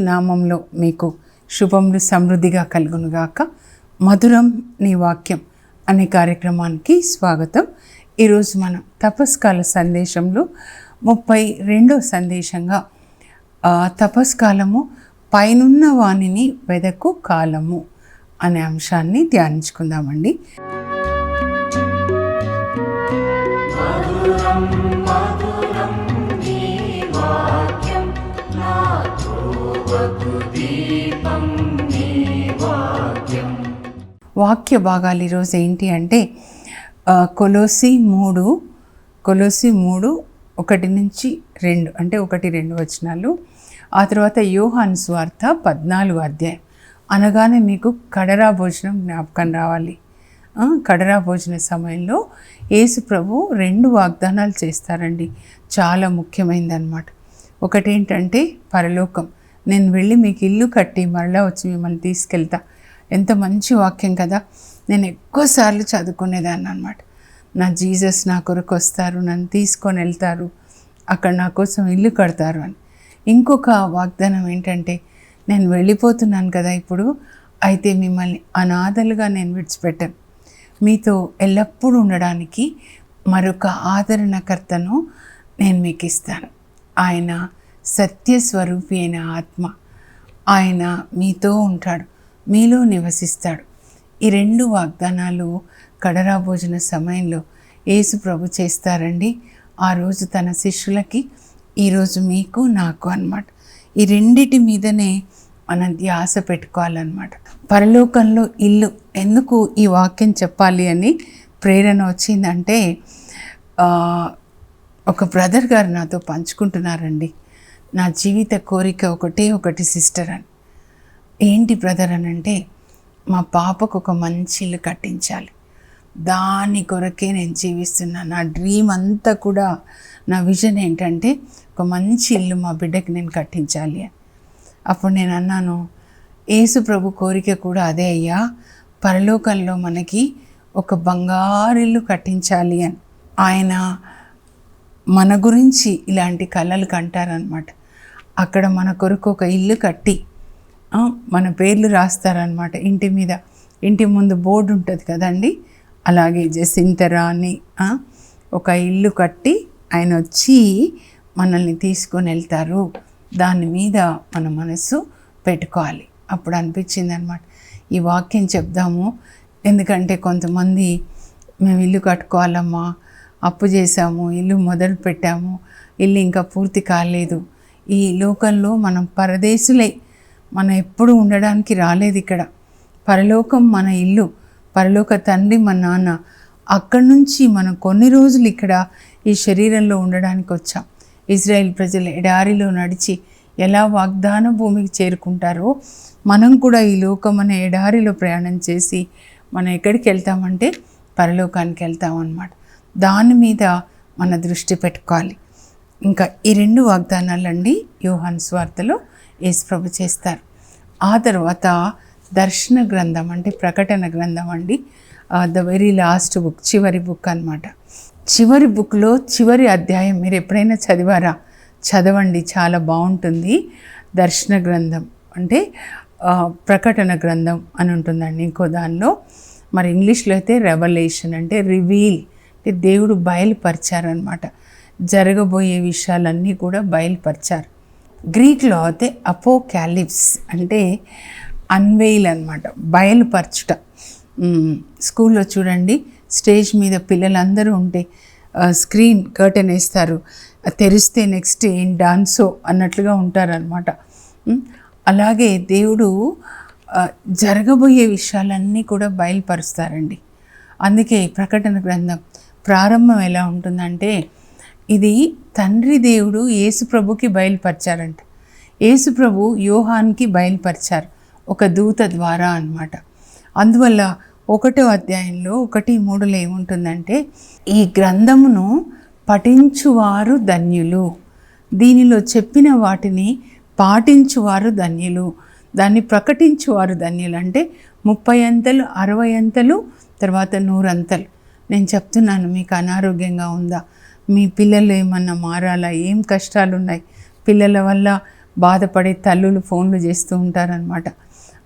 నామంలో మీకు శుభములు సమృద్ధిగా కలుగునుగాక. మధురం నీ వాక్యం అనే కార్యక్రమానికి స్వాగతం. ఈరోజు మనం తపస్కాల సందేశంలో ముప్పై రెండో సందేశంగా తపస్కాలము పైనున్న వాణిని వెదకు కాలము అనే అంశాన్ని ధ్యానించుకుందామండి. వాక్య. భాగాలు ఈరోజు ఏంటి అంటే కొలోసి మూడు కొలోసి మూడు ఒకటి నుంచి రెండు అంటే ఒకటి రెండు వచనాలు. ఆ తర్వాత యోహాన్ స్వార్థ పద్నాలుగు అధ్యాయం. అనగానే మీకు కడరా భోజనం జ్ఞాపకం రావాలి. కడరా భోజన సమయంలో యేసు ప్రభు రెండు వాగ్దానాలు చేస్తారండి. చాలా ముఖ్యమైనదన్నమాట ఒకటేంటంటే పరలోకం. నేను వెళ్ళి మీకు ఇల్లు కట్టి మరలా వచ్చి మిమ్మల్ని తీసుకెళ్తా. ఎంత మంచి వాక్యం కదా. నేను ఎక్కువసార్లు చదువుకునేదాన్ని అనమాట నా జీసస్ నా కొరకు వస్తారు నన్ను తీసుకొని వెళ్తారు అక్కడ నా కోసం ఇల్లు కడతారు అని. ఇంకొక వాగ్దానం ఏంటంటే నేను వెళ్ళిపోతున్నాను కదా ఇప్పుడు అయితే మిమ్మల్ని అనాథలుగా నేను విడిచిపెట్టాను. మీతో ఎల్లప్పుడూ ఉండడానికి మరొక ఆదరణకర్తను నేను మీకు ఇస్తాను. ఆయన సత్యస్వరూపి అయిన ఆత్మ ఆయన మీతో ఉంటాడు మీలో నివసిస్తాడు. ఈ రెండు వాగ్దానాలు కడరా భోజన సమయంలో యేసు ప్రభు చేస్తారండి. ఆ రోజు తన శిష్యులకి ఈరోజు మీకు నాకు అనమాట ఈ రెండిటి మీదనే మనం ధ్యాస పెట్టుకోవాలన్నమాట. పరలోకంలో ఇల్లు ఎందుకు ఈ వాక్యం చెప్పాలి అని ప్రేరణ వచ్చిందంటే ఒక బ్రదర్ గారు నాతో పంచుకుంటున్నారండి. నా జీవిత కోరిక ఒకటే ఒకటి సిస్టర్ అని. ఏంటి బ్రదర్ అని అంటే మా పాపకు ఒక మంచి ఇల్లు కట్టించాలి. దాని కొరకే నేను జీవిస్తున్నాను నా డ్రీమ్ అంతా కూడా నా విజన్ ఏంటంటే ఒక మంచి ఇల్లు మా బిడ్డకి నేను కట్టించాలి అని. అప్పుడు నేను అన్నాను యేసు ప్రభు కోరిక కూడా అదే అయ్యా. పరలోకంలో మనకి ఒక బంగారిల్లు కట్టించాలి అని. ఆయన మన గురించి ఇలాంటి కళలు కంటారనమాట అక్కడ మన కొరకు ఒక ఇల్లు కట్టి మన పేర్లు రాస్తారనమాట ఇంటి మీద. ఇంటి ముందు బోర్డు ఉంటుంది కదండి? అలాగే జసింతరా అని ఒక ఇల్లు కట్టి ఆయన వచ్చి మనల్ని తీసుకొని వెళ్తారు. దాని మీద మన మనసు పెట్టుకోవాలి. అప్పుడు అనిపించింది అనమాట ఈ వాక్యం చెప్దాము. ఎందుకంటే కొంతమంది మేము ఇల్లు కట్టుకోవాలమ్మా అప్పు చేసాము ఇల్లు మొదలు పెట్టాము ఇల్లు ఇంకా పూర్తి కాలేదు. ఈ లోకంలో మనం పరదేశులై మనం ఎప్పుడు ఉండడానికి రాలేదు ఇక్కడ. పరలోకం మన ఇల్లు పరలోక తండ్రి మా నాన్న. అక్కడి నుంచి మనం కొన్ని రోజులు ఇక్కడ ఈ శరీరంలో ఉండడానికి వచ్చాం. ఇజ్రాయెల్ ప్రజలు ఎడారిలో నడిచి ఎలా వాగ్దాన భూమికి చేరుకుంటారో మనం కూడా ఈ లోకం అనే ఎడారిలో ప్రయాణం చేసి మనం ఎక్కడికి వెళ్తామంటే పరలోకానికి వెళ్తామన్నమాట దాని మీద మన దృష్టి పెట్టుకోవాలి. ఇంకా ఈ రెండు వాగ్దానాలండి యోహాన్ స్వార్థలో యేసుప్రభు చేస్తారు. ఆ తర్వాత దర్శన గ్రంథం అంటే ప్రకటన గ్రంథం అండి. ద వెరీ లాస్ట్ బుక్ చివరి బుక్ అన్నమాట. చివరి బుక్లో చివరి అధ్యాయం మీరు ఎప్పుడైనా చదివారా? చదవండి చాలా బాగుంటుంది. దర్శన గ్రంథం అంటే ప్రకటన గ్రంథం అని ఉంటుందండి ఇంకో దానిలో. మరి ఇంగ్లీష్లో అయితే రెవల్యూషన్ అంటే రివీల్ అంటే దేవుడు బయలుపరిచారనమాట జరగబోయే విషయాలన్నీ కూడా బయలుపరిచారు. గ్రీక్లో అయితే అపోకాలిప్స్ అంటే అన్వెయిల్ అనమాట బయలుపరచుట. స్కూల్లో చూడండి స్టేజ్ మీద పిల్లలందరూ ఉంటే స్క్రీన్ కర్టెన్ వేస్తారు. తెరిస్తే నెక్స్ట్ ఏం డాన్సో అన్నట్లుగా ఉంటారనమాట అలాగే దేవుడు జరగబోయే విషయాలన్నీ కూడా బయలుపరుస్తారండి. అందుకే ప్రకటన గ్రంథం ప్రారంభం ఎలా ఉంటుందంటే ఇది తండ్రి దేవుడు యేసుప్రభుకి బయలుపరిచారంట. యేసుప్రభు యోహాన్కి బయలుపరిచారు ఒక దూత ద్వారా అన్నమాట. అందువల్ల ఒకటో అధ్యాయంలో ఒకటి మూడులో ఏముంటుందంటే ఈ గ్రంథమును పఠించువారు ధన్యులు. దీనిలో చెప్పిన వాటిని పాటించువారు ధన్యులు. దాన్ని ప్రకటించువారు ధన్యులు అంటే ముప్పై అంతలు అరవై అంతలు తర్వాత నూరంతలు. నేను చెప్తున్నాను మీకు అనారోగ్యంగా ఉందా? మీ పిల్లలు ఏమన్నా మారాలా? ఏం కష్టాలు ఉన్నాయి పిల్లల వల్ల బాధపడే తల్లులు ఫోన్లు చేస్తూ ఉంటారనమాట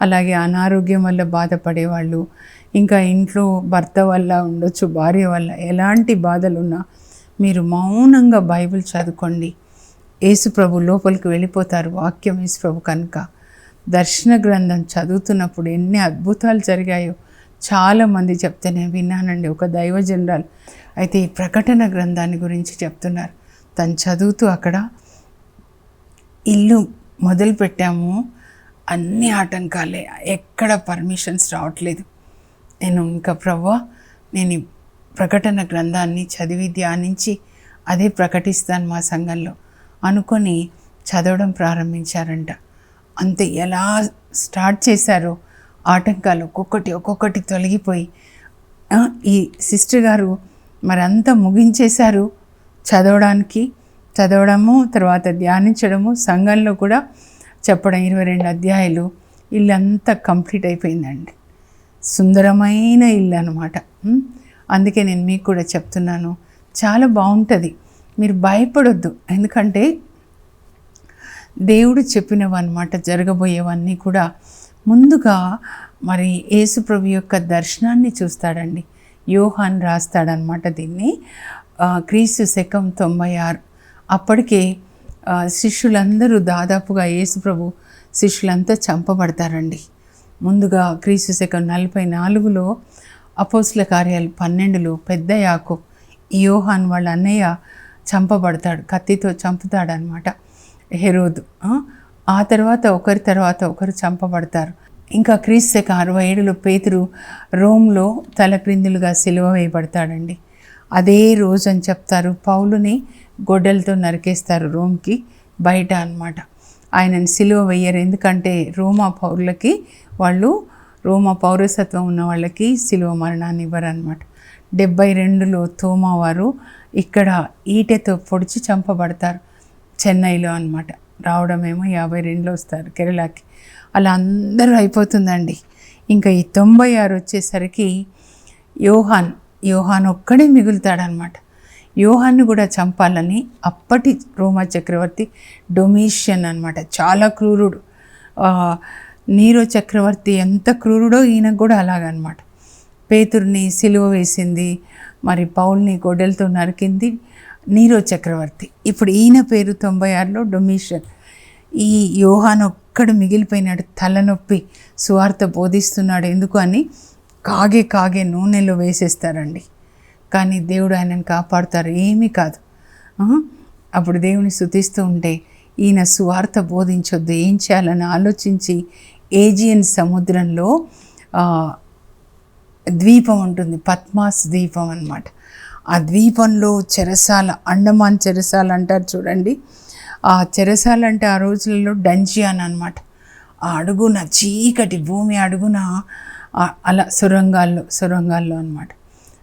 అలాగే అనారోగ్యం వల్ల బాధపడేవాళ్ళు ఇంకా ఇంట్లో భర్త వల్ల ఉండొచ్చు భార్య వల్ల ఎలాంటి బాధలున్నా మీరు మౌనంగా బైబిల్ చదువుకోండి. యేసుప్రభు లోపలికి వెళ్ళిపోతారు. వాక్యం యేసుప్రభు కనుక. దర్శన గ్రంథం చదువుతున్నప్పుడు ఎన్ని అద్భుతాలు జరిగాయో చాలామంది చెప్తే నేను విన్నానండి. ఒక దైవజనరాలు అయితే ఈ ప్రకటన గ్రంథాన్ని గురించి చెప్తున్నారు. తను చదువుతూ అక్కడ ఇల్లు మొదలు పెట్టాము. అన్ని ఆటంకాలే. ఎక్కడ పర్మిషన్స్ రావట్లేదు. నేను ఇంకా ప్రవ్వా నేను ప్రకటన గ్రంథాన్ని చదివి ధ్యానించి అదే ప్రకటిస్తాను మా సంఘంలో అనుకొని చదవడం ప్రారంభించారంట. అంతే ఎలా స్టార్ట్ చేశారో ఆటంకాలు ఒక్కొక్కటి ఒక్కొక్కటి తొలగిపోయి ఈ సిస్టర్ గారు మరి అంతా ముగించేశారు. చదవడానికి చదవడము తర్వాత ధ్యానించడము సంఘంలో కూడా చెప్పడం ఇరవై రెండు అధ్యాయులు. ఇల్లంతా కంప్లీట్ అయిపోయిందండి. సుందరమైన ఇల్లు అనమాట అందుకే నేను మీకు కూడా చెప్తున్నాను. చాలా బాగుంటుంది. మీరు భయపడొద్దు. ఎందుకంటే దేవుడు చెప్పినవన్నమాట జరగబోయేవన్నీ కూడా. ముందుగా మరి యేసుప్రభు యొక్క దర్శనాన్ని చూస్తాడండి. యోహాన్ రాస్తాడనమాట దీన్ని. క్రీస్తు శకం తొంభై ఆరు. అప్పటికే శిష్యులందరూ దాదాపుగా యేసుప్రభు శిష్యులంతా చంపబడతారండి. ముందుగా క్రీస్తు శకం నలభై నాలుగులో అపోస్ల కార్యాలు పన్నెండులో పెద్ద యాకు యోహాన్ వాళ్ళ అన్నయ్య చంపబడతాడు కత్తితో చంపుతాడనమాట హెరోదు ఆ తర్వాత ఒకరి తర్వాత ఒకరు చంపబడతారు. ఇంకా క్రీస్తక అరవై ఏడులో పేతురు రోమ్లో తలక్రిందులుగా సిలువ వేయబడతాడండి. అదే రోజు అని చెప్తారు. పౌలుని గొడ్డలతో నరికేస్తారు రోమ్కి బయట అనమాట ఆయనను సిలువ వేయరు. ఎందుకంటే రోమా పౌరులకి వాళ్ళు రోమా పౌరసత్వం ఉన్న వాళ్ళకి సిలువ మరణాన్ని ఇవ్వరు అనమాట డెబ్బై రెండులో తోమా వారు ఇక్కడ ఈటెతో పొడిచి చంపబడతారు చెన్నైలో అనమాట రావడమేమో యాభై రెండులో వస్తారు కేరళకి అలా అందరూ అయిపోతుందండి. ఇంకా ఈ తొంభై ఆరు వచ్చేసరికి యోహాన్ యోహాన్ ఒక్కడే మిగులుతాడనమాట. యోహాన్ని కూడా చంపాలని అప్పటి రోమా చక్రవర్తి డొమీషియన్ అనమాట. చాలా క్రూరుడు. నీరో చక్రవర్తి ఎంత క్రూరుడో ఈయనకు కూడా అలాగనమాట. పేతుర్ని సిలువ వేసింది మరి పౌల్ని గొడ్డలతో నరికింది నీరో చక్రవర్తి. ఇప్పుడు ఈయన పేరు తొంభై ఆరులో డొమీషియన్. ఈ యోహాన్ అక్కడ మిగిలిపోయినాడు తలనొప్పి సువార్త బోధిస్తున్నాడు ఎందుకు అని కాగే కాగే నూనెలో వేసేస్తారండి. కానీ దేవుడు ఆయనను కాపాడుతారు ఏమీ కాదు. అప్పుడు దేవుని స్థుతిస్తూ ఉంటే ఈయన సువార్త బోధించొద్దు ఏం చేయాలని ఆలోచించి ఏజియన్ సముద్రంలో ద్వీపం ఉంటుంది పద్మాస్ ద్వీపం అన్నమాట. ఆ ద్వీపంలో చెరసాల అండమాన్ చెరసాల అంటారు చూడండి. ఆ చెరసాల అంటే ఆ రోజులలో డంజియాన్ అనమాట ఆ అడుగున చీకటి భూమి అడుగున అలా సొరంగాల్లో సొరంగాల్లో అనమాట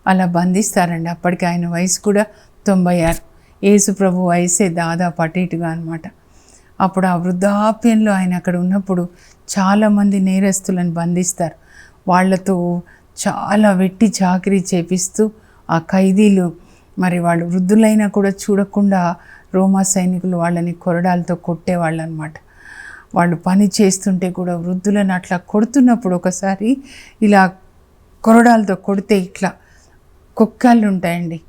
అలా బంధిస్తారండి. అప్పటికి ఆయన వయసు కూడా తొంభై ఆరు. యేసు ప్రభు వయసే దాదాపు అటు ఇటుగా అనమాట అప్పుడు ఆ వృద్ధాప్యంలో ఆయన అక్కడ ఉన్నప్పుడు చాలామంది నేరస్తులను బంధిస్తారు. వాళ్ళతో చాలా వెట్టి చాకరీ చేపిస్తూ ఆ ఖైదీలు మరి వాళ్ళు వృద్ధులైనా కూడా చూడకుండా రోమా సైనికులు వాళ్ళని కొరడాలతో కొట్టేవాళ్ళు అనమాట వాళ్ళు పని చేస్తుంటే కూడా వృద్ధులను అట్లా కొడుతున్నప్పుడు ఒకసారి ఇలా కొరడాలతో కొడితే ఇట్లా కుక్కలు ఉంటాయండి.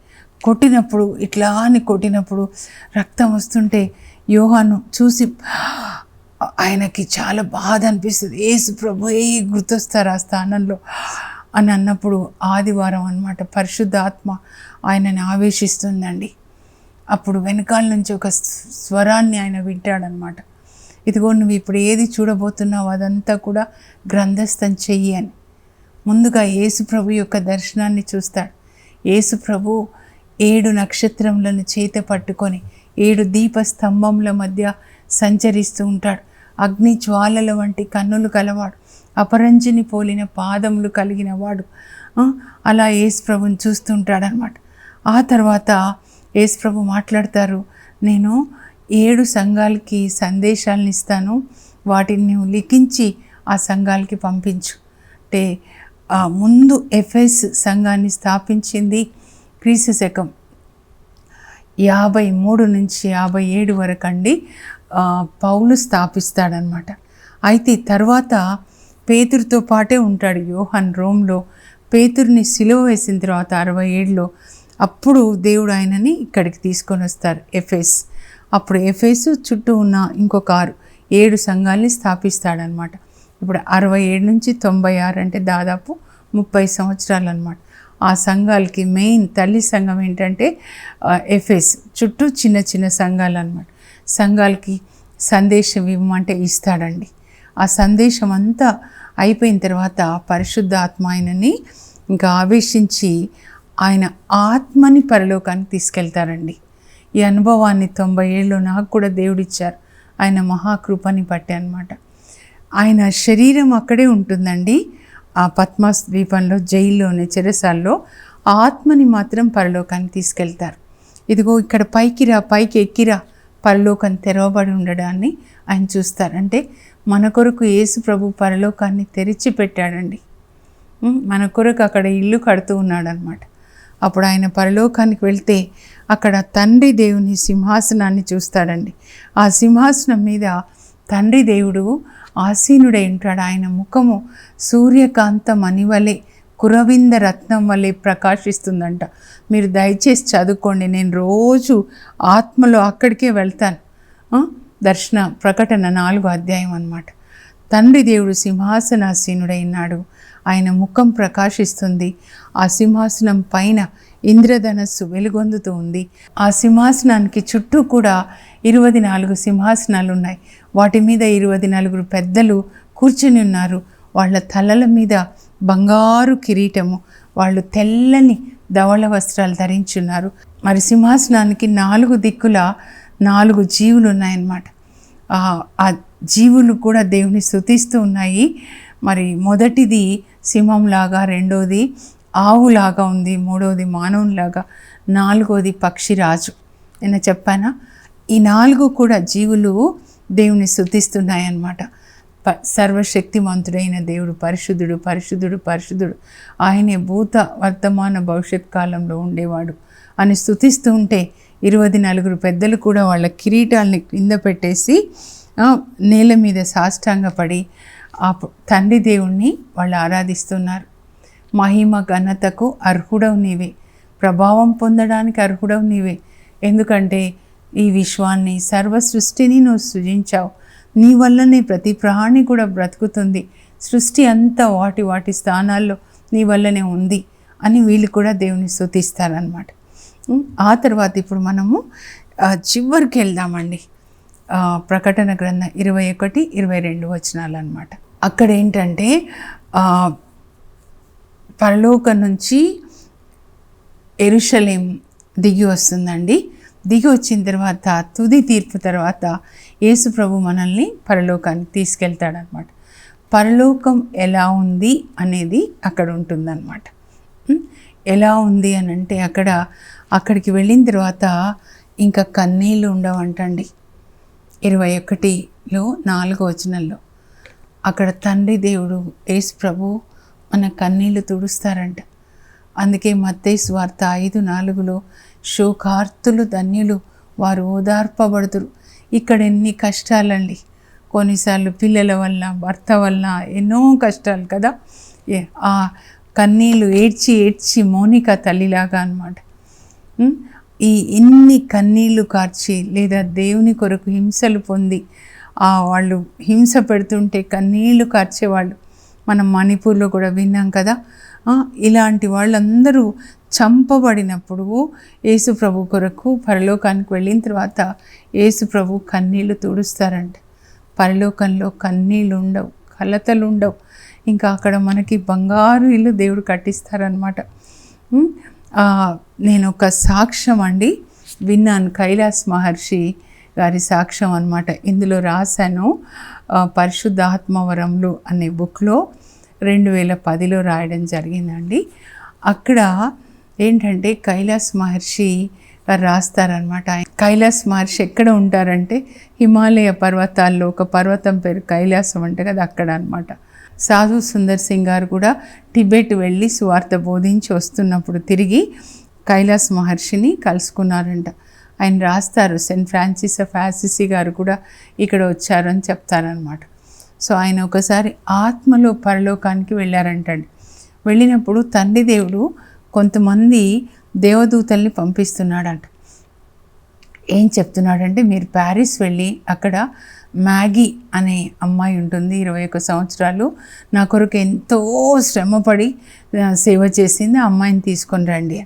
కొట్టినప్పుడు ఇట్లా అని కొట్టినప్పుడు రక్తం వస్తుంటే యోహాను చూసి ఆయనకి చాలా బాధ అనిపిస్తుంది. ఏసు ప్రభు ఏ గుర్తొస్తారు ఆ స్థానంలో? అని అన్నప్పుడు ఆదివారం అనమాట పరిశుద్ధాత్మ ఆయనని ఆవేశిస్తుందండి. అప్పుడు వెనకాల నుంచి ఒక స్వరాన్ని ఆయన వింటాడనమాట ఇదిగో నువ్వు ఇప్పుడు ఏది చూడబోతున్నావు అదంతా కూడా గ్రంథస్థం చెయ్యి అని. ముందుగా యేసుప్రభు యొక్క దర్శనాన్ని చూస్తాడు. యేసుప్రభు ఏడు నక్షత్రములను చేత పట్టుకొని ఏడు దీప స్తంభముల మధ్య సంచరిస్తూ ఉంటాడు. అగ్ని జ్వాలల వంటి కన్నులు కలవాడు. అపరంజిని పోలిన పాదములు కలిగిన వాడు. అలా యేసుప్రభుని చూస్తుంటాడనమాట. ఆ తర్వాత యేసు ప్రభు మాట్లాడతారు నేను ఏడు సంఘాలకి సందేశాలను ఇస్తాను వాటిని నువ్వు లిఖించి ఆ సంఘాలకి పంపించు. అంటే ఆ ముందు ఎఫ్ఎస్ సంఘాన్ని స్థాపించింది క్రీస్తు శకం. యాభై మూడు నుంచి యాభై ఏడు వరకు అండి పౌలు స్థాపిస్తాడనమాట. అయితే తర్వాత పేతురుతో పాటే ఉంటాడు యోహన్ రోమ్లో. పేతుర్ని సిలువ వేసిన తర్వాత అరవై ఏడులో అప్పుడు దేవుడు ఆయనని ఇక్కడికి తీసుకొని వస్తారు ఎఫెస్. అప్పుడు ఎఫెస్ చుట్టూ ఉన్న ఇంకొక ఆరు ఏడు సంఘాల్ని స్థాపిస్తాడనమాట. ఇప్పుడు అరవై ఏడు నుంచి తొంభై ఆరు అంటే దాదాపు ముప్పై సంవత్సరాలు అనమాట ఆ సంఘాలకి మెయిన్ తల్లి సంఘం ఏంటంటే ఎఫెస్. చుట్టూ చిన్న చిన్న సంఘాలు అనమాట సంఘాలకి సందేశం ఇవ్వమంటే ఇస్తాడండి. ఆ సందేశం అంతా అయిపోయిన తర్వాత పరిశుద్ధ ఆత్మ ఆయనని ఇంకా ఆవేశించి ఆయన ఆత్మని పరలోకానికి తీసుకెళ్తారండి. ఈ అనుభవాన్ని తొంభై ఏళ్ళు నాకు కూడా దేవుడిచ్చారు. ఆయన మహాకృపని బట్టి అనమాట ఆయన శరీరం అక్కడే ఉంటుందండి. ఆ పద్మాస్ ద్వీపంలో జైల్లోనే చెరసాల్లో ఆత్మని మాత్రం పరలోకానికి తీసుకెళ్తారు. ఇదిగో ఇక్కడ పైకిరా పైకి ఎక్కిరా పరలోకం తెరవబడి ఉండడాన్ని ఆయన చూస్తారు. అంటే మన కొరకు యేసు ప్రభు పరలోకాన్ని తెరిచి పెట్టాడండి మన కొరకు అక్కడ ఇల్లు కడుతూ ఉన్నాడనమాట అప్పుడు ఆయన పరలోకానికి వెళ్తే అక్కడ తండ్రి దేవుని సింహాసనాన్ని చూస్తాడండి. ఆ సింహాసనం మీద తండ్రి దేవుడు ఆసీనుడై ఉంటాడు. ఆయన ముఖము సూర్యకాంత మణివలే కురవింద రత్నం వలె ప్రకాశిస్తుందంట. మీరు దయచేసి చదువుకోండి. నేను రోజు ఆత్మలో అక్కడికే వెళ్తాను. దర్శన ప్రకటన నాలుగు అధ్యాయం అన్నమాట. తండ్రి దేవుడు సింహాసనాసీనుడైనాడు ఆయన ముఖం ప్రకాశిస్తుంది. ఆ సింహాసనం పైన ఇంద్రధనస్సు వెలుగొందుతూ ఉంది. ఆ సింహాసనానికి చుట్టూ కూడా ఇరవై నాలుగు సింహాసనాలు ఉన్నాయి వాటి మీద ఇరవై నలుగురు పెద్దలు కూర్చుని ఉన్నారు. వాళ్ళ తలల మీద బంగారు కిరీటము. వాళ్ళు తెల్లని ధవళ వస్త్రాలు ధరించున్నారు. మరి సింహాసనానికి నాలుగు దిక్కుల నాలుగు జీవులు ఉన్నాయన్నమాట. ఆ- ఆ జీవులు కూడా దేవుని స్తుతిస్తూ ఉన్నాయి. మరి మొదటిది సింహంలాగా రెండోది ఆవులాగా ఉంది మూడోది మానవునిలాగా నాలుగోది పక్షిరాజు. నేను చెప్పానా? ఈ నాలుగు కూడా జీవులు దేవుని అన్నమాట ప సర్వశక్తిమంతుడైన దేవుడు పరిశుద్ధుడు పరిశుద్ధుడు పరిశుద్ధుడు. ఆయనే భూత వర్తమాన భవిష్యత్ కాలంలో ఉండేవాడు. అని స్థుతిస్తూ ఉంటే ఇరవై నలుగురు పెద్దలు కూడా వాళ్ళ కిరీటాల్ని కింద పెట్టేసి నేల మీద సాష్టాంగపడి ఆ తండ్రి దేవుణ్ణి వాళ్ళు ఆరాధిస్తున్నారు. మహిమ ఘనతకు అర్హుడవు నీవే. ప్రభావం పొందడానికి అర్హుడవు నీవే. ఎందుకంటే ఈ విశ్వాన్ని సర్వ సృష్టిని నువ్వు సృజించావు. నీ వల్లనే ప్రతి ప్రాణి కూడా బ్రతుకుతుంది. సృష్టి అంతా వాటి వాటి స్థానాల్లో నీ వల్లనే ఉంది అని వీళ్ళు కూడా దేవుని స్థుతిస్తారనమాట ఆ తర్వాత ఇప్పుడు మనము చివరికి వెళ్దామండి. ప్రకటన గ్రంథం ఇరవై ఒకటి ఇరవై రెండు వచనాలు అనమాట అక్కడ ఏంటంటే పరలోక పరలోకం నుంచి ఎరుషలేం దిగి వస్తుందండి. దిగి వచ్చిన తర్వాత తుది తీర్పు తర్వాత యేసు ప్రభు మనల్ని పరలోకానికి తీసుకెళ్తాడనమాట పరలోకం ఎలా ఉంది అనేది అక్కడ ఉంటుందన్నమాట. ఎలా ఉంది అని అంటే అక్కడ అక్కడికి వెళ్ళిన తర్వాత ఇంకా కన్నీళ్ళు ఉండవంటండి. ఇరవై ఒకటిలో నాలుగో వచనంలో. అక్కడ తండ్రి దేవుడు యేసు ప్రభు మన కన్నీళ్ళు తుడుస్తారంట. అందుకే మత్తేసు వార్త ఐదు నాలుగులో శోకార్తులు ధన్యులు వారు ఓదార్పబడుతురు ఇక్కడ ఎన్ని కష్టాలండి. కొన్నిసార్లు పిల్లల వల్ల భర్త వల్ల ఎన్నో కష్టాలు కదా. ఏ- ఆ కన్నీళ్ళు ఏడ్చి ఏడ్చి మౌనిక తల్లిలాగా అనమాట ఈ ఇన్ని కన్నీళ్ళు కార్చి లేదా దేవుని కొరకు హింసలు పొంది ఆ వాళ్ళు హింస పెడుతుంటే కన్నీళ్ళు కార్చేవాళ్ళు. మనం మణిపూర్లో కూడా విన్నాం కదా ఇలాంటి వాళ్ళందరూ చంపబడినప్పుడు యేసు ప్రభు కొరకు పరలోకానికి వెళ్ళిన తర్వాత యేసు ప్రభు కన్నీళ్ళు తుడుస్తారంట. పరలోకంలో కన్నీళ్ళు ఉండవు కలతలు ఉండవు ఇంకా అక్కడ మనకి బంగారు ఇల్లు దేవుడు కట్టిస్తారనమాట నేను ఒక సాక్ష్యం అండి. విన్నాను కైలాస్ మహర్షి గారి సాక్ష్యం అన్నమాట. ఇందులో రాశాను ఆ, పరిశుద్ధాత్మవరములు అనే బుక్లో రెండు వేల పదిలో రాయడం జరిగిందండి. అక్కడ ఏంటంటే కైలాస్ మహర్షి రాస్తారనమాట కైలాస్ మహర్షి ఎక్కడ ఉంటారంటే హిమాలయ పర్వతాల్లో ఒక పర్వతం పేరు కైలాసం అంటే కదా అక్కడ అనమాట సాధు సుందర్ సింగ్ గారు కూడా టిబెట్ వెళ్ళి సువార్త బోధించి వస్తున్నప్పుడు తిరిగి కైలాస్ మహర్షిని కలుసుకున్నారంట. ఆయన రాస్తారు సెయింట్ ఫ్రాన్సిస్ ఆఫ్ ఆసిసి గారు కూడా ఇక్కడ వచ్చారని చెప్తారనమాట సో ఆయన ఒకసారి ఆత్మలో పరలోకానికి వెళ్ళారంటండి. వెళ్ళినప్పుడు తండ్రి దేవుడు కొంతమంది దేవదూతల్ని పంపిస్తున్నాడంట. ఏం చెప్తున్నాడంటే మీరు ప్యారిస్ వెళ్ళి అక్కడ మ్యాగీ అనే అమ్మాయి ఉంటుంది ఇరవై ఒక్క సంవత్సరాలు నా కొరకు ఎంతో శ్రమపడి సేవ చేసింది ఆ అమ్మాయిని తీసుకొని రండి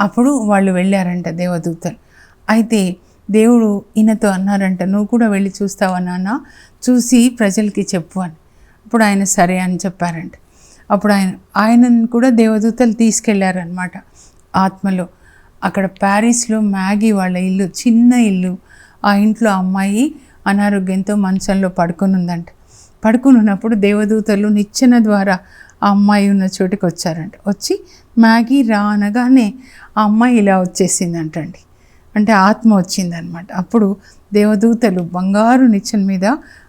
అప్పుడు వాళ్ళు వెళ్ళారంట దేవదూతలు. అయితే దేవుడు ఈయనతో అన్నారంట నువ్వు కూడా వెళ్ళి చూస్తావా నాన్న? చూసి ప్రజలకి చెప్పు అని. అప్పుడు ఆయన సరే అని చెప్పారంట. అప్పుడు ఆయన ఆయనను కూడా దేవదూతలు తీసుకెళ్ళారనమాట ఆత్మలో. అక్కడ ప్యారిస్లో మ్యాగీ వాళ్ళ ఇల్లు చిన్న ఇల్లు. ఆ ఇంట్లో అమ్మాయి అనారోగ్యంతో మంచంలో పడుకొని ఉందంట పడుకుని ఉన్నప్పుడు దేవదూతలు నిచ్చెన ద్వారా ఆ అమ్మాయి ఉన్న చోటుకి వచ్చారంట వచ్చి మ్యాగీ రా అనగానే ఆ అమ్మాయి ఇలా వచ్చేసిందంటండి. అంటే ఆత్మ వచ్చిందనమాట. అప్పుడు దేవదూతలు బంగారు నిచ్చెన మీద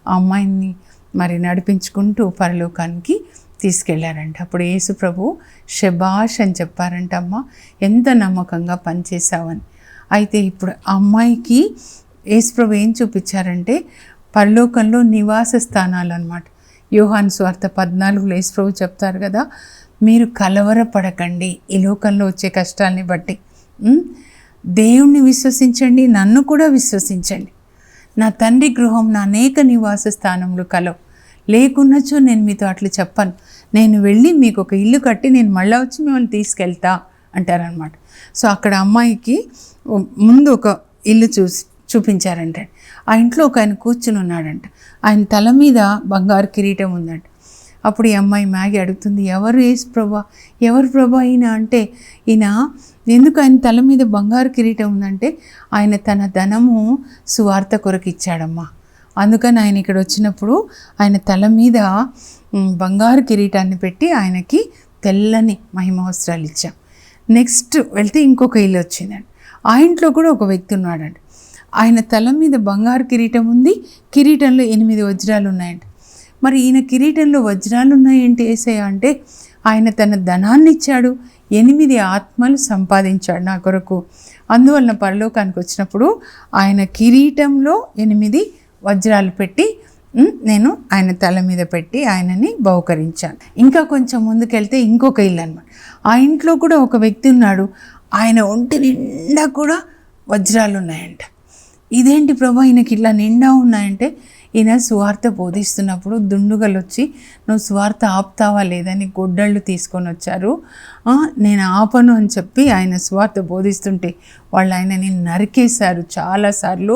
ఆ అమ్మాయిని మరి నడిపించుకుంటూ పరలోకానికి తీసుకెళ్ళారంట. అప్పుడు యేసు ప్రభు షబాష్ అని చెప్పారంట అమ్మ ఎంత నమ్మకంగా పనిచేసావని అయితే ఇప్పుడు అమ్మాయికి యేసుప్రభు ఏం చూపించారంటే పరలోకంలో నివాస స్థానాలు అనమాట యోహాన్ స్వార్థ పద్నాలుగులో యేసుప్రభు చెప్తారు కదా మీరు కలవరపడకండి ఈ లోకంలో వచ్చే కష్టాల్ని బట్టి. దేవుణ్ణి విశ్వసించండి నన్ను కూడా విశ్వసించండి. నా తండ్రి గృహం నా అనేక నివాస స్థానములు కలవు. లేకున్నచో నేను మీతో అట్లు చెప్పను. నేను వెళ్ళి మీకు ఒక ఇల్లు కట్టి నేను మళ్ళీ వచ్చి మిమ్మల్ని తీసుకెళ్తా అంటారనమాట సో అక్కడ అమ్మాయికి ముందు ఒక ఇల్లు చూసి చూపించారంట. ఆ ఇంట్లో ఒక ఆయన కూర్చుని ఉన్నాడంట. ఆయన తల మీద బంగారు కిరీటం ఉందంట. అప్పుడు ఈ అమ్మాయి మ్యాగీ అడుగుతుంది ఎవరు ఏసు ప్రభా? ఎవరు ప్రభా ఈయన? అంటే ఈయన ఎందుకు ఆయన తల మీద బంగారు కిరీటం ఉందంటే ఆయన తన ధనము సువార్త కొరకు ఇచ్చాడమ్మా. అందుకని ఆయన ఇక్కడ వచ్చినప్పుడు ఆయన తల మీద బంగారు కిరీటాన్ని పెట్టి ఆయనకి తెల్లని మహిమ వస్త్రాలు ఇచ్చాం. నెక్స్ట్ వెళ్తే ఇంకొక ఇల్లు వచ్చిందండి. ఆ ఇంట్లో కూడా ఒక వ్యక్తి ఉన్నాడండి. ఆయన తల మీద బంగారు కిరీటం ఉంది కిరీటంలో ఎనిమిది వజ్రాలు ఉన్నాయండి. మరి ఈయన కిరీటంలో వజ్రాలు ఉన్నాయేంటి ఏసయ్య? అంటే ఆయన తన ధనాన్ని ఇచ్చాడు ఎనిమిది ఆత్మలు సంపాదించాడు నా కొరకు. అందువలన పరలోకానికి వచ్చినప్పుడు ఆయన కిరీటంలో ఎనిమిది వజ్రాలు పెట్టి నేను ఆయన తల మీద పెట్టి ఆయనని బహుకరించాను. ఇంకా కొంచెం ముందుకెళ్తే ఇంకొక ఇల్లు అనమాట ఆ ఇంట్లో కూడా ఒక వ్యక్తి ఉన్నాడు. ఆయన ఒంటి నిండా కూడా వజ్రాలు ఉన్నాయంట. ఇదేంటి ప్రభా? ఈయనకి ఇట్లా నిండా ఉన్నాయంటే ఈయన సువార్త బోధిస్తున్నప్పుడు దుండుగలు వచ్చి నువ్వు సువార్త ఆపుతావా లేదని గొడ్డళ్ళు తీసుకొని వచ్చారు. నేను ఆపను అని చెప్పి ఆయన సువార్త బోధిస్తుంటే వాళ్ళు ఆయనని నరికేశారు చాలాసార్లు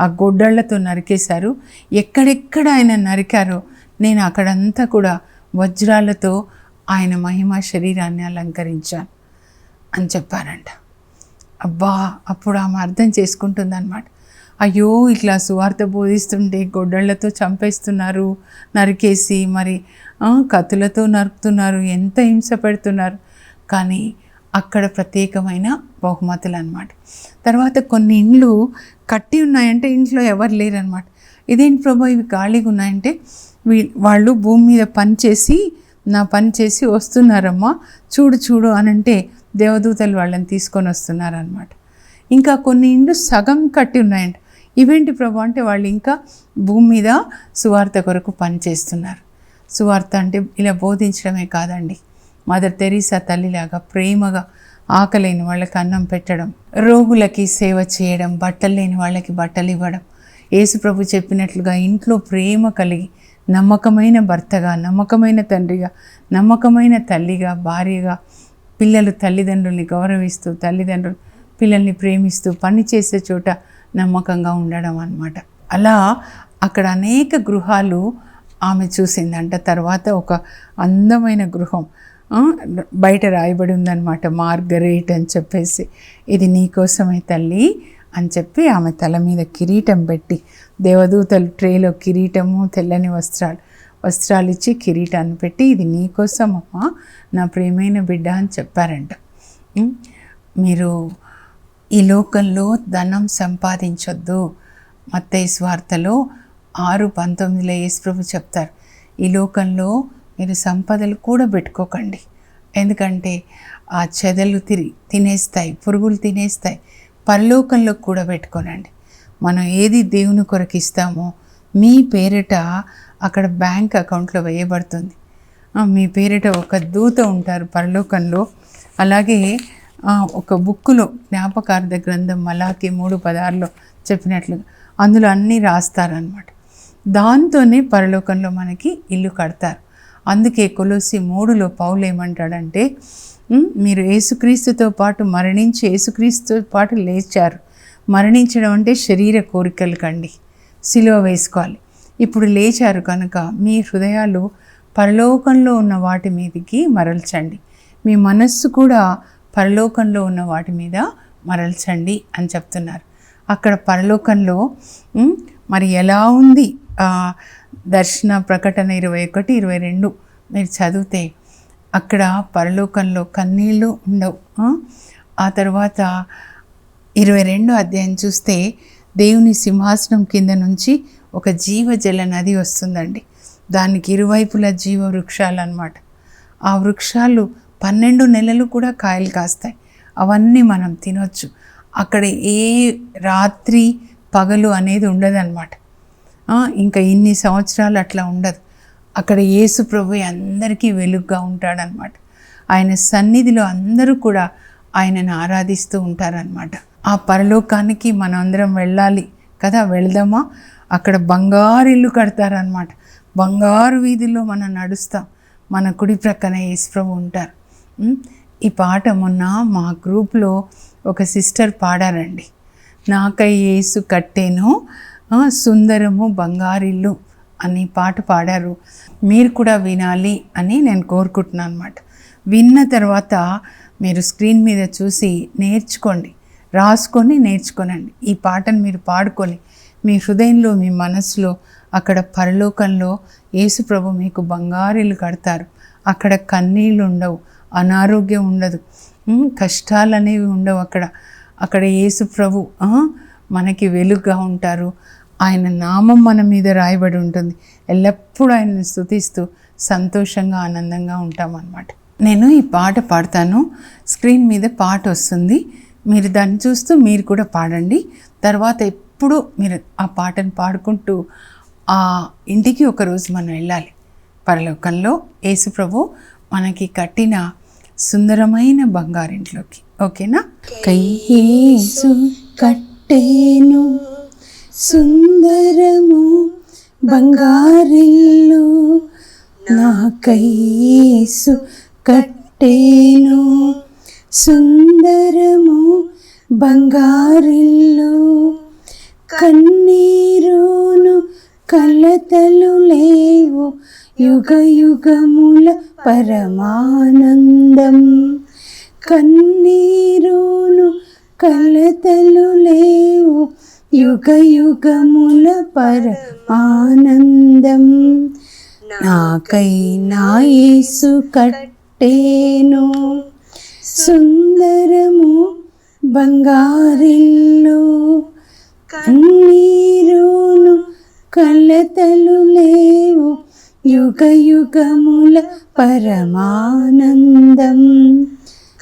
ఆ గొడ్డళ్ళతో నరికేశారు. ఎక్కడెక్కడ ఆయన నరికారో నేను అక్కడంతా కూడా వజ్రాలతో ఆయన మహిమ శరీరాన్ని అలంకరించాను అని చెప్పారంట. అబ్బా అప్పుడు ఆమె అర్థం చేసుకుంటుంది అనమాట అయ్యో ఇట్లా సువార్త బోధిస్తుంటే గొడ్డళ్ళతో చంపేస్తున్నారు నరికేసి మరి కత్తులతో నరుకుతున్నారు ఎంత హింస పెడుతున్నారు. కానీ అక్కడ ప్రత్యేకమైన బహుమతులు అనమాట తర్వాత కొన్ని ఇండ్లు కట్టి ఉన్నాయంటే ఇంట్లో ఎవరు లేరనమాట ఇదేంటి ప్రభా ఇవి ఖాళీగా ఉన్నాయంటే వీ వాళ్ళు భూమి మీద పని చేసి నా పని చేసి వస్తున్నారమ్మా చూడు చూడు అని అంటే దేవదూతలు వాళ్ళని తీసుకొని వస్తున్నారనమాట ఇంకా కొన్ని ఇండ్లు సగం కట్టి ఉన్నాయంట. ఇవేంటి ప్రభు అంటే వాళ్ళు ఇంకా భూమి మీద సువార్త కొరకు పని చేస్తున్నారు సువార్త అంటే ఇలా బోధించడమే కాదండి. మదర్ తెరీసా తల్లిలాగా ప్రేమగా ఆకలేని వాళ్ళకి అన్నం పెట్టడం రోగులకి సేవ చేయడం బట్టలు లేని వాళ్ళకి బట్టలు ఇవ్వడం యేసుప్రభు చెప్పినట్లుగా ఇంట్లో ప్రేమ కలిగి నమ్మకమైన భర్తగా నమ్మకమైన తండ్రిగా నమ్మకమైన తల్లిగా భార్యగా పిల్లలు తల్లిదండ్రుల్ని గౌరవిస్తూ తల్లిదండ్రులు పిల్లల్ని ప్రేమిస్తూ పని చేసే చోట నమ్మకంగా ఉండడం అనమాట అలా అక్కడ అనేక గృహాలు ఆమె చూసిందంట. తర్వాత ఒక అందమైన గృహం బయట రాయబడి ఉందన్నమాట. మార్గరేట్ అని చెప్పేసి ఇది నీకోసమే తల్లి అని చెప్పి ఆమె తల మీద కిరీటం పెట్టి దేవదూతలు ట్రేలో కిరీటము తెల్లని వస్త్రాలు వస్త్రాలు ఇచ్చి కిరీటాన్ని పెట్టి ఇది నీకోసం అమ్మ నా ప్రియమైన బిడ్డ అని చెప్పారంట. మీరు ఈ లోకంలో ధనం సంపాదించొద్దు. మత్తయి స్వార్థలో ఆరు పంతొమ్మిదిలో యేసుప్రభు చెప్తారు ఈ లోకంలో మీరు సంపదలు కూడా పెట్టుకోకండి. ఎందుకంటే ఆ చెదలు తిరి తినేస్తాయి పురుగులు తినేస్తాయి పరలోకంలో కూడా పెట్టుకోనండి. మనం ఏది దేవుని కొరకు ఇస్తామో మీ పేరిట అక్కడ బ్యాంక్ అకౌంట్లో వేయబడుతుంది. మీ పేరిట ఒక దూత ఉంటారు పరలోకంలో. అలాగే ఒక బుక్కులో జ్ఞాపకార్థ గ్రంథం మలాకి మూడు పదార్లో చెప్పినట్లుగా అందులో అన్నీ రాస్తారనమాట దాంతోనే పరలోకంలో మనకి ఇల్లు కడతారు. అందుకే కొలోసి మూడులో పౌలు ఏమంటాడంటే మీరు యేసుక్రీస్తుతో పాటు మరణించి యేసుక్రీస్తుతో పాటు లేచారు. మరణించడం అంటే శరీర కోరికలు కండి. సిలువ వేసుకోవాలి. ఇప్పుడు లేచారు కనుక మీ హృదయాలు పరలోకంలో ఉన్న వాటి మీదకి మరల్చండి. మీ మనస్సు కూడా పరలోకంలో ఉన్న వాటి మీద మరల్చండి అని చెప్తున్నారు. అక్కడ పరలోకంలో మరి ఎలా ఉంది? ఆ, దర్శన ప్రకటన ఇరవై ఒకటి ఇరవై రెండు మీరు చదివితే అక్కడ పరలోకంలో కన్నీళ్ళు ఉండవు. ఆ? తర్వాత ఇరవై రెండో అధ్యాయం చూస్తే దేవుని సింహాసనం కింద నుంచి ఒక జీవజల నది వస్తుందండి. దానికి ఇరువైపులా జీవ వృక్షాలు అన్నమాట ఆ వృక్షాలు పన్నెండు నెలలు కూడా కాయలు కాస్తాయి. అవన్నీ మనం తినొచ్చు. అక్కడ ఏ రాత్రి పగలు అనేది ఉండదన్నమాట. ఇంకా ఇన్ని సంవత్సరాలు అట్లా ఉండదు. అక్కడ యేసు ప్రభు అందరికీ వెలుగుగా ఉంటాడనమాట ఆయన సన్నిధిలో అందరూ కూడా ఆయనను ఆరాధిస్తూ ఉంటారనమాట ఆ పరలోకానికి మనం అందరం వెళ్ళాలి కదా వెళ్దామా? అక్కడ బంగారు ఇల్లు కడతారనమాట బంగారు వీధిలో మనం నడుస్తాం. మన కుడి ప్రక్కన యేసు ప్రభు ఉంటారు. ఈ పాట మొన్న మా గ్రూప్లో ఒక సిస్టర్ పాడారండి. నాకై ఏసు కట్టేను సుందరము బంగారిల్లు అని పాట పాడారు. మీరు కూడా వినాలి అని నేను కోరుకుంటున్నాను అనమాట విన్న తర్వాత మీరు స్క్రీన్ మీద చూసి నేర్చుకోండి. రాసుకొని నేర్చుకోనండి. ఈ పాటను మీరు పాడుకొని మీ హృదయంలో మీ మనసులో అక్కడ పరలోకంలో యేసు ప్రభు మీకు బంగారీలు కడతారు. అక్కడ కన్నీళ్ళు ఉండవు అనారోగ్యం ఉండదు. కష్టాలు అనేవి ఉండవు అక్కడ. అక్కడ యేసు ప్రభు మనకి వెలుగుగా ఉంటారు. ఆయన నామం మన మీద రాయబడి ఉంటుంది. ఎల్లప్పుడూ ఆయనను స్తుతిస్తూ సంతోషంగా ఆనందంగా ఉంటామన్నమాట. నేను ఈ పాట పాడతాను. స్క్రీన్ మీద పాట వస్తుంది. మీరు దాన్ని చూస్తూ మీరు కూడా పాడండి. తర్వాత ఎప్పుడు మీరు ఆ పాటను పాడుకుంటూ ఆ ఇంటికి ఒకరోజు మనం వెళ్ళాలి. పరలోకంలో యేసుప్రభు మనకి కట్టిన సుందరమైన బంగారింట్లోకి. ఓకేనా? కయ్యేసు కట్టేను సుందరము బంగారిల్లు. నా కయ్యేసు కట్టేను సుందరము బంగారిల్లు. కన్నీరును కలతలు లేవు యుగయుగముల పరమానందం. కన్నీరును కలతలు లేవు. యుగయుగముల పరమానందం. నాకై నాయసు కట్టేను. సుందరము బంగారిల్లు. కన్నీరును కలతలు లేవు. యుగయుగముల పరమానందం.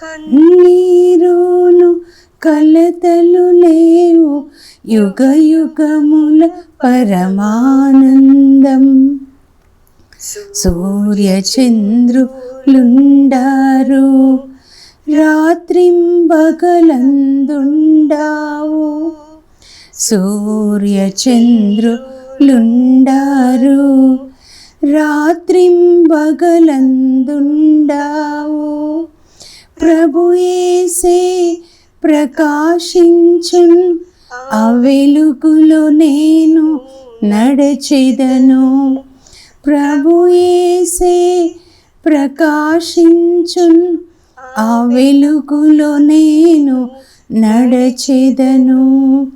కన్నీరును కలతలు లేవు యుగయుగముల పరమానందం. సూర్యచంద్రులుండారు రాత్రింబగలందుండావు. సూర్యచంద్రులుండారు రాత్రింబగలందుండావు. ప్రభుయేసే ప్రకాశించున్ ఆ వెలుగులో నేను నడచెదను. ప్రభుయేసే ప్రకాశించున్ ఆ వెలుగులో నేను నడచెదను.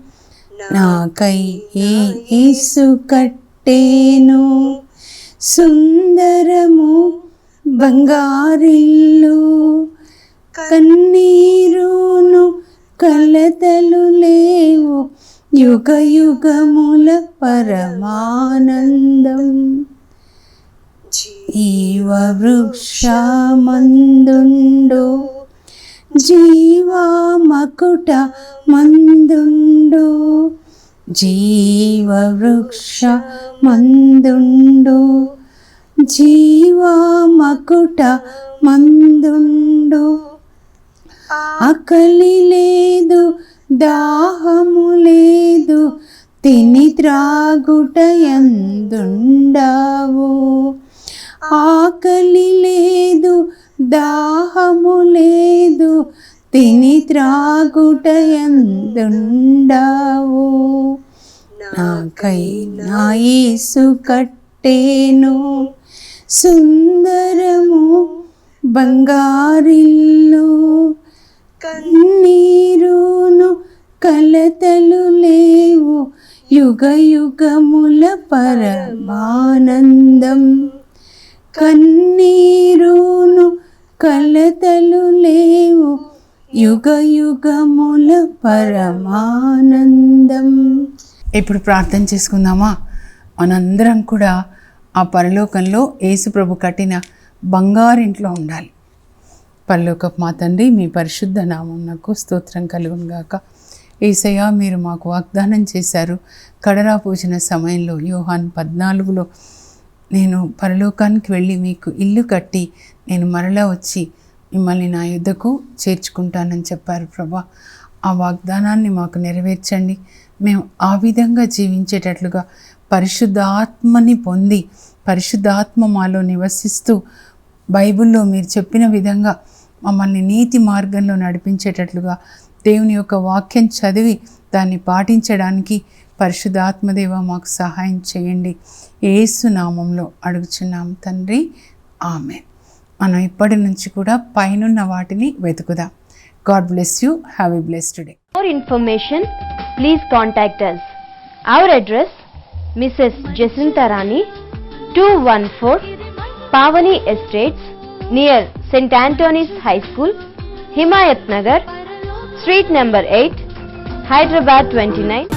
నాకై యేసు కట్టేను. సుందరము బంగారిల్లు కన్నీరును కలతలు లేవు. యుగ యుగముల పరమానందం. జీవ వృక్షమందుండు జీవామకుట మందుండు జీవ వృక్ష మందుండు జీవమకుట మందుండు. ఆకలి లేదు దాహము లేదు తిని త్రాగుట ఎందుండవు. ఆకలి లేదు దాహము లేదు తిని త్రాగుట ఎందుండవు. నాకై నా యేసు కట్టేను. సుందరము బంగారిల్లు కన్నీరును కలతలు లేవు యుగ యుగముల పరమానందం. కన్నీరును కలతలు లేవు యుగ యుగముల పరమానందం. ఇప్పుడు ప్రార్థన చేసుకుందామా? మనందరం కూడా ఆ పరలోకంలో యేసుప్రభు కట్టిన బంగారింట్లో ఉండాలి. పరలోకపు మా తండ్రి మీ పరిశుద్ధ నామమునకు స్తోత్రం కలుగునుగాక ఏసయ్య మీరు మాకు వాగ్దానం చేశారు. కడరా పూజన సమయంలో యోహాన్ పద్నాలుగులో నేను పరలోకానికి వెళ్ళి మీకు ఇల్లు కట్టి నేను మరలా వచ్చి మిమ్మల్ని నా యుద్ధకు చేర్చుకుంటానని చెప్పారు ప్రభా. ఆ వాగ్దానాన్ని మాకు నెరవేర్చండి. మేము ఆ విధంగా జీవించేటట్లుగా పరిశుద్ధ ఆత్మని పొంది పరిశుద్ధాత్మ మాలో నివసిస్తూ బైబిల్లో మీరు చెప్పిన విధంగా మమ్మల్ని నీతి మార్గంలో నడిపించేటట్లుగా దేవుని యొక్క వాక్యం చదివి దాన్ని పాటించడానికి పరిశుద్ధాత్మదేవ మాకు సహాయం చేయండి. ఏసు నామంలో అడుగుచున్నాం తండ్రి. ఆమె మనం ఇప్పటి నుంచి కూడా పైనున్న వాటిని వెతుకుదాం. God bless you. Have a bless today for information please contact us. Address address, Mrs. Jacinta Rani two one four Pavani estates near saint Antony's high school Himayat Nagar street number eight Hyderabad twenty nine